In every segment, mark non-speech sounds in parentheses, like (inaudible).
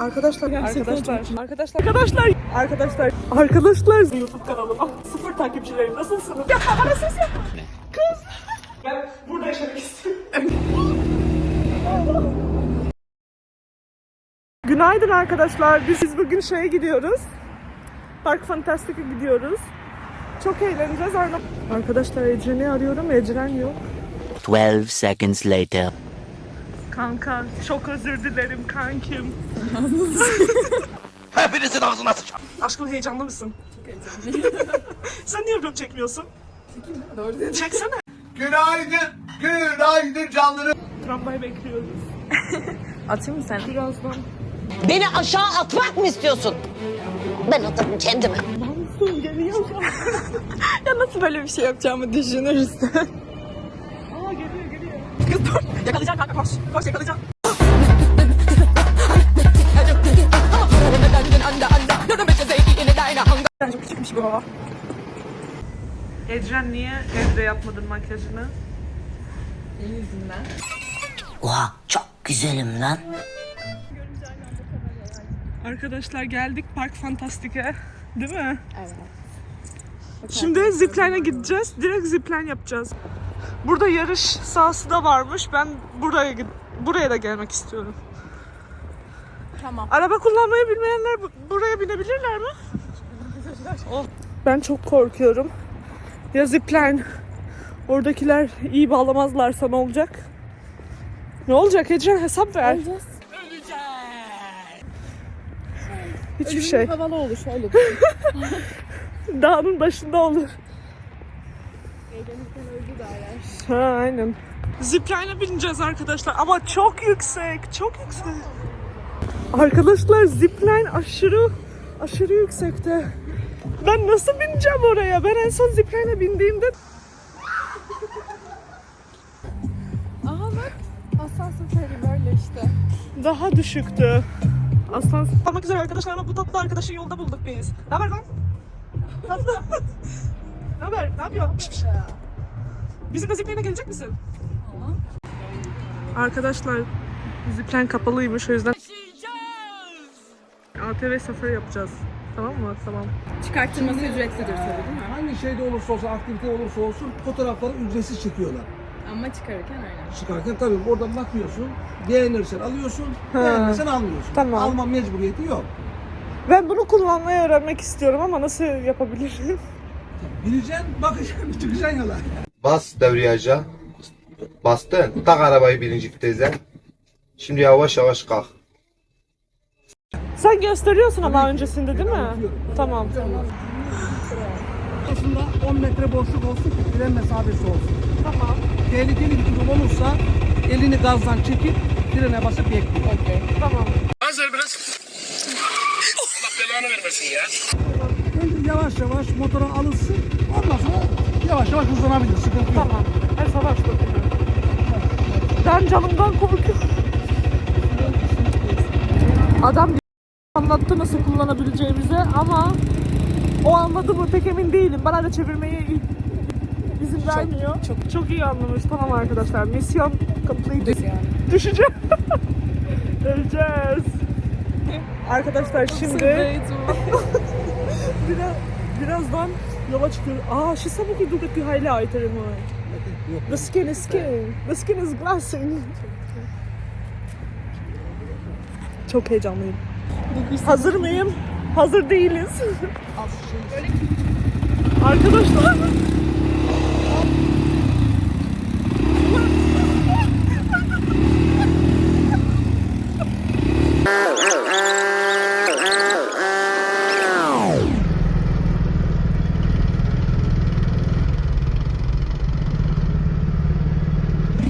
Arkadaşlar, arkadaşlar, arkadaşlar, arkadaşlar, arkadaşlar, arkadaşlar, YouTube kanalıma sıfır takipçilerim nasılsınız? Yapma bana ses yapma. Kız. Ben burada yaşamak istiyorum. Günaydın arkadaşlar. Biz bugün şeye gidiyoruz. Park Fantastic'e gidiyoruz. Çok eğleneceğiz. Arkadaşlar Ecren'i arıyorum. Ecren yok. 12 seconds later. Kanka çok özür dilerim kankim. (laughs) Hepinizin ağzına sıçacağım. Aşkım heyecanlı mısın? Sen niye vlog çekmiyorsun? Doğru Çeksene. Günaydın, günaydın canlarım. Tramvay bekliyoruz. (laughs) Atayım mı sen? Birazdan. Beni aşağı atmak mı istiyorsun? Ben atarım kendimi. Mansur geliyor. (laughs) Ya nasıl böyle bir şey yapacağımı düşünürsün. Yakalayacağım kanka koş. Koş yakalayacağım. Ben çok küçükmüş bu hava. Ecren niye evde yapmadın makyajını? Oha çok güzelim lan. Arkadaşlar geldik Park Fantastik'e. Değil mi? Evet. Şimdi zipline'e gideceğiz. Direkt zipline yapacağız. Burada yarış sahası da varmış. Ben buraya buraya da gelmek istiyorum. Tamam. Araba kullanmayı bilmeyenler bu- buraya binebilirler mi? Oh. (laughs) Ben çok korkuyorum. Ya zipline oradakiler iyi bağlamazlarsa ne olacak? Ne olacak Ecren hesap ver. Öleceğiz. Hiçbir şey. Havalı olur şöyle. (laughs) Dağın başında olur. Ha aynen. Zipline'e bineceğiz arkadaşlar ama çok yüksek, çok yüksek. Arkadaşlar zipline aşırı aşırı yüksekte. Ben nasıl bineceğim oraya? Ben en son zipline'e bindiğimde Aha bak. Asansör böyle işte. daha düşüktü. Aslan almak üzere arkadaşlar ama bu tatlı arkadaşı yolda bulduk biz. Ne haber lan? Tatlı. (laughs) ne haber? Ne yapıyorsun? Bizim de zipline'e gelecek misin? Arkadaşlar zipline kapalıymış o yüzden. ATV safari yapacağız. Tamam mı? Tamam. Çıkarttırması ücretlidir tabii değil mi? Hangi şeyde olursa olsun, aktivite olursa olsun fotoğrafları ücretsiz çekiyorlar. Ama çıkarırken öyle. Çıkarken tabii oradan bakıyorsun, beğenirsen alıyorsun, beğenmezsen almıyorsun. Tamam. Alma mecburiyeti yok. Ben bunu kullanmayı öğrenmek istiyorum ama nasıl yapabilirim? Bileceksin, bakacaksın, (laughs) çıkacaksın yola. Bas devriyaja. Bastın. Tak arabayı birinci vitese. Şimdi yavaş yavaş kalk. Sen gösteriyorsun ama öncesinde değil mi? Tamam. Aslında 10 metre boşluk olsun ki fren mesafesi olsun. Tamam. Tehlikeli bir durum olursa elini gazdan çekip frene basıp bekliyor. Tamam. Önce yavaş yavaş motora alışsın, ondan sonra yavaş yavaş hızlanabilir, sıkıntı yok. Tamam. Her savaş bakıyorum. Ben canımdan korkuyorum. Çok anlattı nasıl kullanabileceğimizi ama o anladı mı pek emin değilim. Bana da çevirmeye izin vermiyor. Çok, çok iyi anlamış. Tamam arkadaşlar. Misyon complete. Düşeceğim. (laughs) Öleceğiz. Arkadaşlar şimdi (laughs) biraz, birazdan yola çıkıyoruz. Aa, še samo ki tukaj pihajljajo, tremo. The skin is skin. The skin is glassing. Çok heyecanlıyım. Hazır mıyım? Hazır değiliz. Arkadaşlar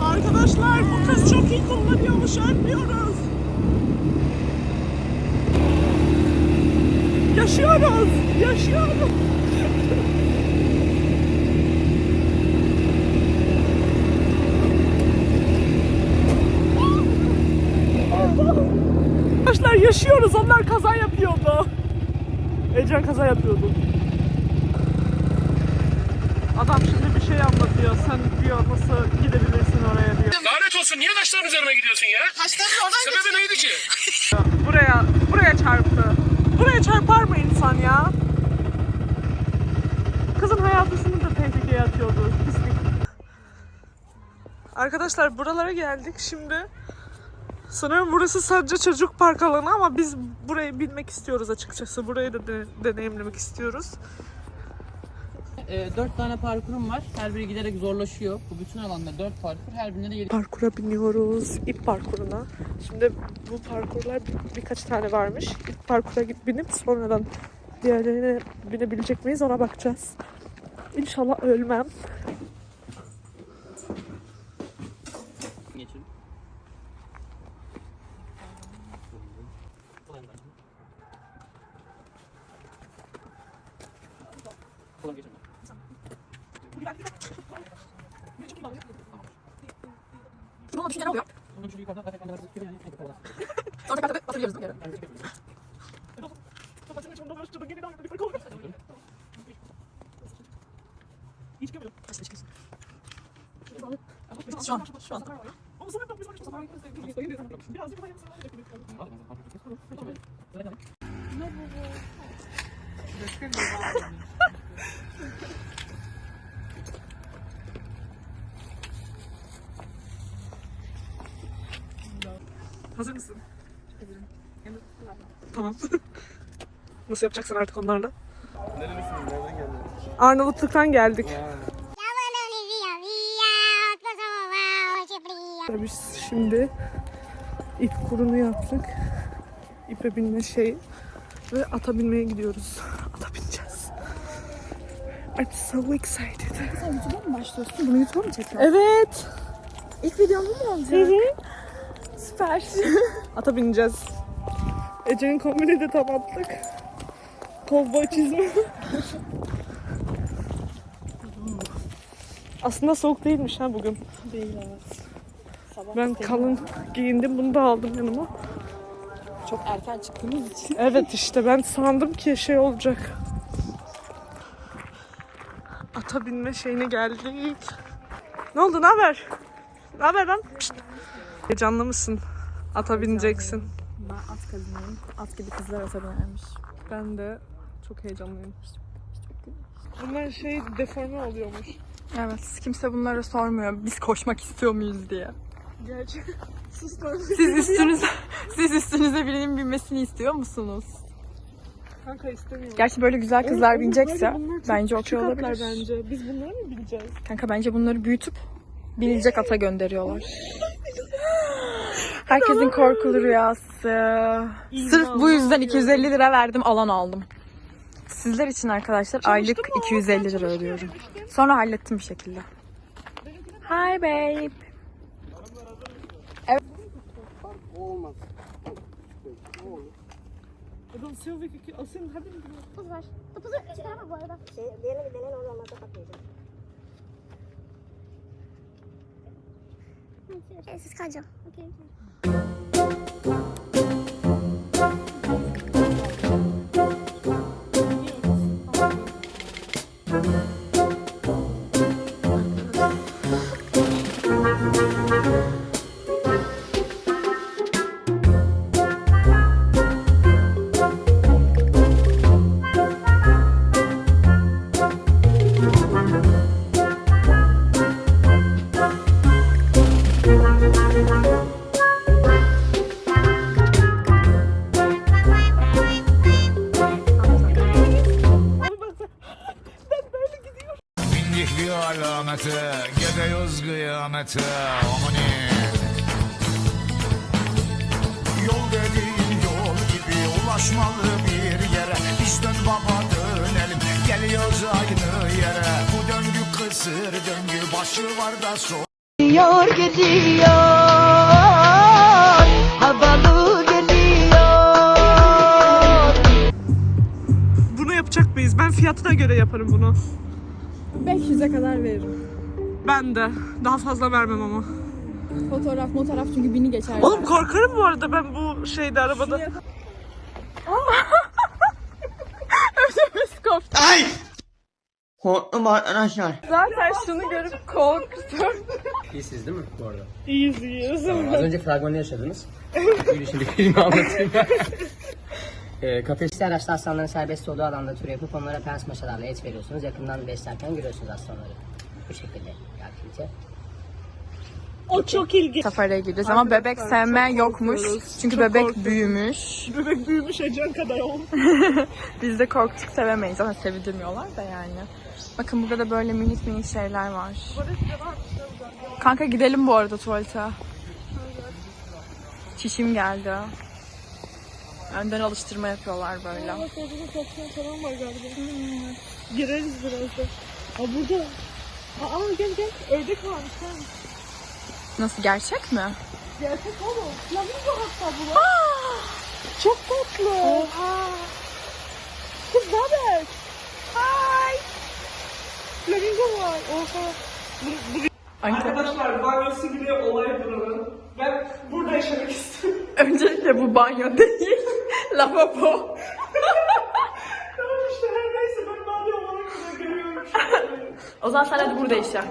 Arkadaşlar bu kız çok iyi kullanıyormuş ölmüyoruz. Yaşıyoruz. Yaşıyoruz. Arkadaşlar yaşıyoruz. Onlar kaza yapıyordu. Ecen kaza yapıyordu. Adam şimdi bir şey anlatıyor. Sen diyor nasıl gidebilirsin oraya diyor. Lanet olsun niye taşların üzerine gidiyorsun ya? Taşların oradan Sebebi neydi ki? (laughs) Buraya, buraya çarptı. Buraya çarpar mı insan ya? Kızın hayatısını da tehlikeye atıyordu. Pislik. Arkadaşlar buralara geldik şimdi. Sanırım burası sadece çocuk park alanı ama biz burayı bilmek istiyoruz açıkçası. Burayı da de- deneyimlemek istiyoruz. Ee, dört tane parkurum var. Her biri giderek zorlaşıyor. Bu bütün alanda dört parkur. Her birinde de yedi Parkura biniyoruz. İp parkuruna. Şimdi bu parkurlar bir- birkaç tane varmış. İp parkura binip sonradan diğerlerine binebilecek miyiz ona bakacağız. İnşallah ölmem. Bunun şu yukarıdan zaten kendileri gözüküyor yani. En yukarıda. Şu an, şu an. Hazır mısın? Tamam. (laughs) Nasıl yapacaksın artık onlarla? Arnavutluk'tan geldik. Biz şimdi ip kurunu yaptık. İpe binme şeyi. Ve ata binmeye gidiyoruz. Ata bineceğiz. I'm so excited. Sen YouTube'a mı başlıyorsun? Bunu YouTube'a mı çekiyorsun? Evet. İlk videomda mı olacak? Süper. (laughs) Ata bineceğiz. Ece'nin kombini de tam attık. Kovboy çizme. Aslında soğuk değilmiş ha bugün. Değil evet. Sabah Ben kalın giyindim. Bunu da aldım yanıma. çok erken çıktığımız için. Evet işte ben sandım ki şey olacak. Ata binme şeyine geldik. Ne oldu? Ne haber? Ne haber lan? Pişt. Heyecanlı mısın? Ata bineceksin. Ben at kadınıyım. At gibi kızlar ata binermiş. Ben de çok heyecanlıyım. Bunlar şey deforme oluyormuş. Evet kimse bunları sormuyor. Biz koşmak istiyor muyuz diye. Gerçi (laughs) sus Siz üstünüze, siz üstünüze birinin binmesini istiyor musunuz? Kanka istemiyorum. Gerçi böyle güzel kızlar Oğlum, binecekse bence okey olabilir. bence. Biz bunları mı bileceğiz? Kanka bence bunları büyütüp binilecek ata gönderiyorlar. Herkesin korkulu rüyası. Sırf bu yüzden 250 lira verdim alan aldım. Sizler için arkadaşlar aylık 250 lira ödüyorum. Sonra hallettim bir şekilde. Hi babe. Adam Sylvie Asin hadi mi? Siz kalacağım. Thank you. Ulaşmalı bir yere. Biz dön baba dönelim, geliyoruz aynı yere. Bu döngü kısır döngü, başı var da son. Gidiyor gidiyor havalı geliyor. Bunu yapacak mıyız? Ben fiyatına göre yaparım bunu. 500'e kadar veririm. Ben de. Daha fazla vermem ama. Fotoğraf fotoğraf çünkü bini geçer. Oğlum korkarım bu arada ben bu şeyde arabada. (laughs) Ödümüz koptu. Korktum arkadaşlar. Zaten şunu görüp korktum. İyisiniz değil mi bu arada? İyiyiz iyiyiz. Az önce fragmanı yaşadınız. Buyurun şimdi filmi anlatayım ben. (laughs) Ee, kafes araçta aslanların serbest olduğu alanda tur yapıp onlara pens maşalarla et veriyorsunuz. Yakından beslerken görüyorsunuz aslanları. Bu şekilde bir aktivite. O çok ilginç. Safari'ye gideceğiz ama bebek sevme yokmuş. Çünkü Çok bebek korkuyorum. büyümüş. (laughs) Bebek büyümüş Ecen kadar oldu. (laughs) Biz de korktuk sevemeyiz. Zaten sevdirmiyorlar da yani. Bakın burada da böyle minik minik şeyler var. Kanka gidelim bu arada tuvalete. Çişim geldi. Önden alıştırma yapıyorlar böyle. Bak orada da kapsam falan var galiba. Gireriz birazdan. Aa burada. Aa gel gel. Ördek varmış. Ha. Nasıl gerçek mi? Gerçek oğlum. Flamingo hatta bu. lan. Çok tatlı. Oha. Kız ne haber? Hi. Flamingo var. Oha. Arkadaşlar banyosu bile olay buranın. Ben burada yaşamak istiyorum. Öncelikle bu banyo değil. (laughs) Lavabo. Tamam işte her neyse ben banyo olarak görüyorum. (laughs) O zaman sen hadi burada yaşa.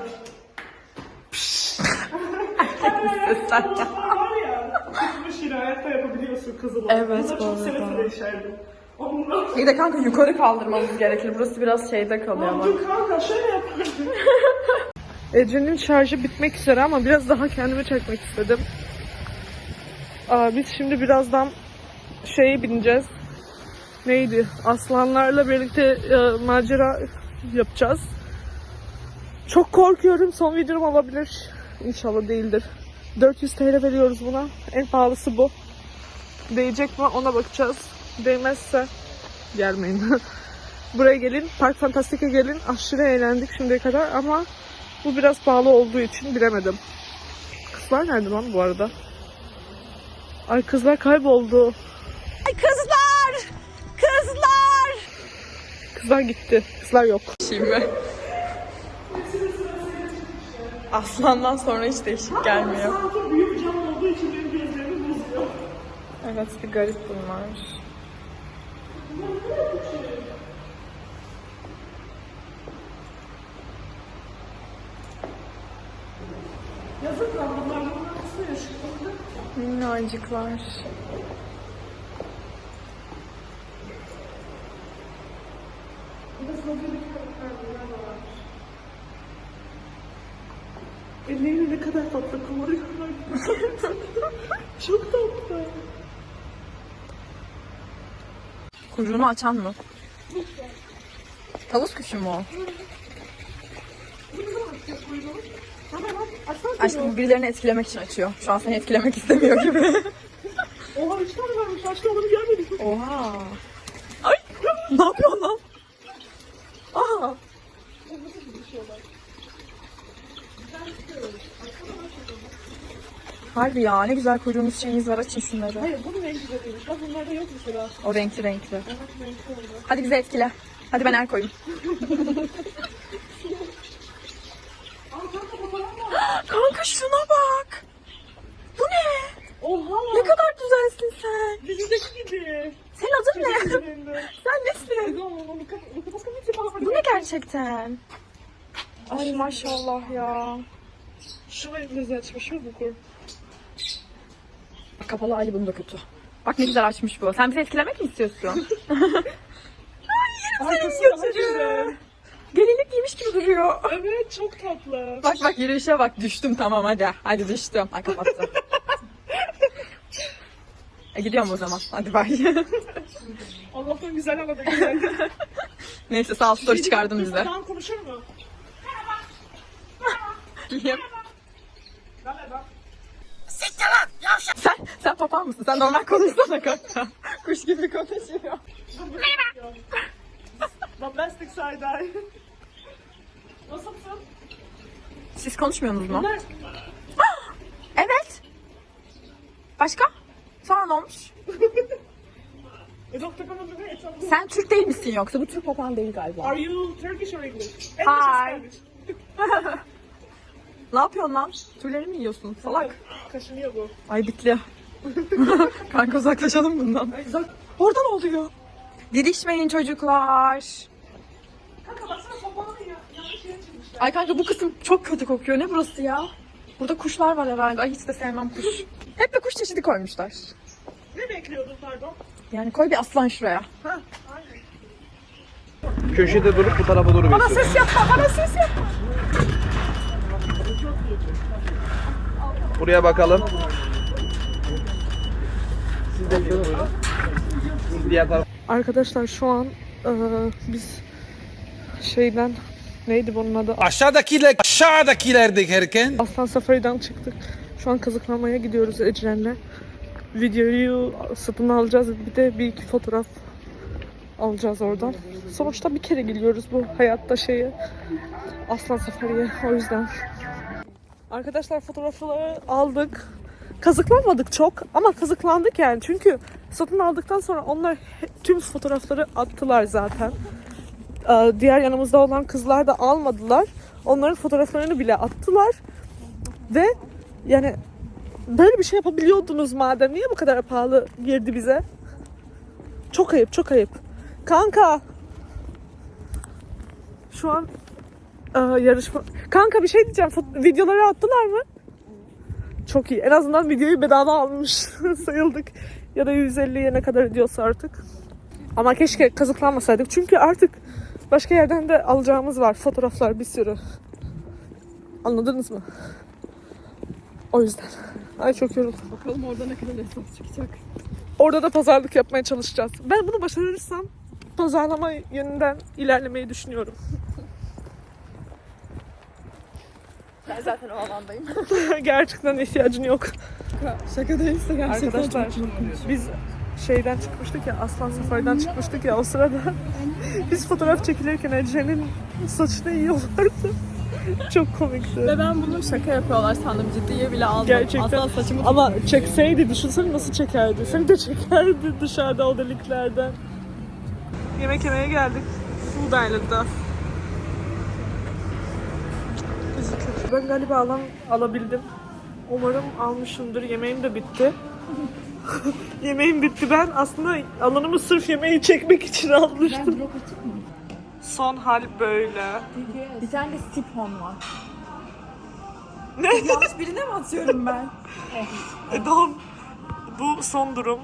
Sen ya. var ya. Kızımı şirayette yapabiliyorsun kızıma. Evet, Buna bu çok seve seve yaşardım. Ondan Bir de kanka yukarı kaldırmamız gerekir. Burası biraz şeyde kalıyor ama. Dur kanka şöyle yapardım. Ece'nin şarjı bitmek üzere ama biraz daha kendimi çekmek istedim. Aa, biz şimdi birazdan şeye bineceğiz. Neydi? Aslanlarla birlikte e, macera yapacağız. Çok korkuyorum. Son videom olabilir. İnşallah değildir. 400 TL veriyoruz buna. En pahalısı bu. Değecek mi ona bakacağız. Değmezse gelmeyin. (laughs) Buraya gelin. Park Fantastik'e gelin. Aşırı eğlendik şimdiye kadar ama bu biraz pahalı olduğu için bilemedim. Kızlar nerede lan bu arada? Ay kızlar kayboldu. Ay kızlar! Kızlar! Kızlar gitti. Kızlar yok. Şimdi. Aslandan sonra hiç değişik gelmiyor. Sanki büyük cam olduğu için benim gözlerimi bozuyor. Evet bir garip bunlar. Yazık lan bunlar bunlar nasıl yaşıyor? Minnacıklar. Ellerini ne kadar tatlı kıvırıyorlar. (laughs) Çok tatlı. Kuyruğunu açan mı? Tavus kuşu mu o? Aşkım birilerini etkilemek için açıyor. Şu an seni etkilemek (laughs) istemiyor gibi. Oha üç tane varmış. Başta onu görmedim. Oha. Ay (laughs) ne yapıyorsun lan? Aa. Harbi ya ne güzel kuyruğunuz şeyiniz var açın şunları. Hayır bunun rengi de değilmiş. Bak bunlarda yok mesela. O renkli renkli. Hadi bize etkile. Hadi ben el koyayım. (gasps) Kanka şuna bak. Bu ne? Oha. Ne kadar güzelsin sen. Bizdeki gibi. Senin adın ne? (laughs) sen nesin? Bu ne gerçekten? Ay maşallah ya. Şu elinizi açmış mı bu kur? Kapalı hali bunun da kötü. Bak ne güzel açmış bu. Sen bizi etkilemek mi istiyorsun? (laughs) Ay yerim senin götürü. Gelinlik giymiş gibi duruyor. Evet çok tatlı. Bak bak yürüyüşe bak düştüm tamam hadi. Hadi düştüm. Ay kapattım. (laughs) e, gidiyorum o zaman. Hadi bay. Allah'tan güzel havada güzel. (laughs) Neyse sağ ol story çıkardın bize. Tamam konuşur mu? Giyeyim. Sen, sen papağan mısın? Sen normal konuşsana kanka. Kuş gibi konuşuyor. Bombastic side eye. Nasılsın? Siz konuşmuyorsunuz mu? (gasps) Evet. Başka? Sonra ne olmuş? (laughs) E, Sen Türk değil misin yoksa? Bu Türk papağan değil galiba. Are you Turkish or English? English Hi. (laughs) Ne yapıyorsun lan? Tüyleri mi yiyorsun? Salak. Kaşınıyor bu. Ay bitli. (laughs) Kanka uzaklaşalım bundan. Orada ne oluyor? Didişmeyin çocuklar. Kanka baksana papağanı Ay kanka bu kısım çok kötü kokuyor. Ne burası ya? Burada kuşlar var herhalde. Ay hiç de sevmem kuş. (laughs) Hep de kuş çeşidi koymuşlar. Ne bekliyordun pardon? Yani koy bir aslan şuraya. Köşede durup bu tarafa doğru Bana ses yapma, bana ses yapma. Buraya bakalım. Siz de buyurun. Siz diğer tarafa. Arkadaşlar şu an e, biz şeyden neydi bunun adı? Aşağıdakiler aşağıdakiler derken Aslan Safari'den çıktık. Şu an kazıklamaya gidiyoruz Ecren'le. Videoyu satın alacağız. Bir de bir iki fotoğraf alacağız oradan. Sonuçta bir kere gidiyoruz bu hayatta şeyi. Aslan Safari'ye. O yüzden. Arkadaşlar fotoğrafları aldık. Kazıklanmadık çok ama kazıklandık yani. Çünkü satın aldıktan sonra onlar tüm fotoğrafları attılar zaten. Ee, diğer yanımızda olan kızlar da almadılar. Onların fotoğraflarını bile attılar. Ve yani böyle bir şey yapabiliyordunuz madem. Niye bu kadar pahalı girdi bize? Çok ayıp, çok ayıp. Kanka. Şu an e, yarışma... Kanka bir şey diyeceğim. Fot- videoları attılar mı? Çok iyi. En azından videoyu bedava almış (laughs) sayıldık. Ya da 150'ye ne kadar ediyorsa artık. Ama keşke kazıklanmasaydık. Çünkü artık başka yerden de alacağımız var. Fotoğraflar bir sürü. Anladınız mı? O yüzden. Ay çok yoruldum. Bakalım orada ne kadar hesap çıkacak. Orada da pazarlık yapmaya çalışacağız. Ben bunu başarırsam pazarlama yönünden ilerlemeyi düşünüyorum. Ben zaten o alandayım. (laughs) gerçekten ihtiyacın yok. Şaka değilse gerçekten Arkadaşlar biz şeyden çıkmıştık ya Aslan Safari'den çıkmıştık ya o sırada (laughs) biz fotoğraf çekilirken Ece'nin saçını yiyorlardı. (laughs) Çok komikti. Ve ben bunu şaka yapıyorlar sandım. Ciddiye bile aldım. Gerçekten. Aslan saçımı Ama çekseydi düşünsene nasıl çekerdi. Seni de çekerdi dışarıda o deliklerden. Yemek yemeye geldik. Food Island'da. Ben galiba alan alabildim. Umarım almışımdır. Yemeğim de bitti. (laughs) Yemeğim bitti. Ben aslında alanımı sırf yemeği çekmek için almıştım. Son hal böyle. Bir tane de sipon var. Ne? Yanlış birine mi atıyorum ben? (laughs) E, tamam. Bu son durum.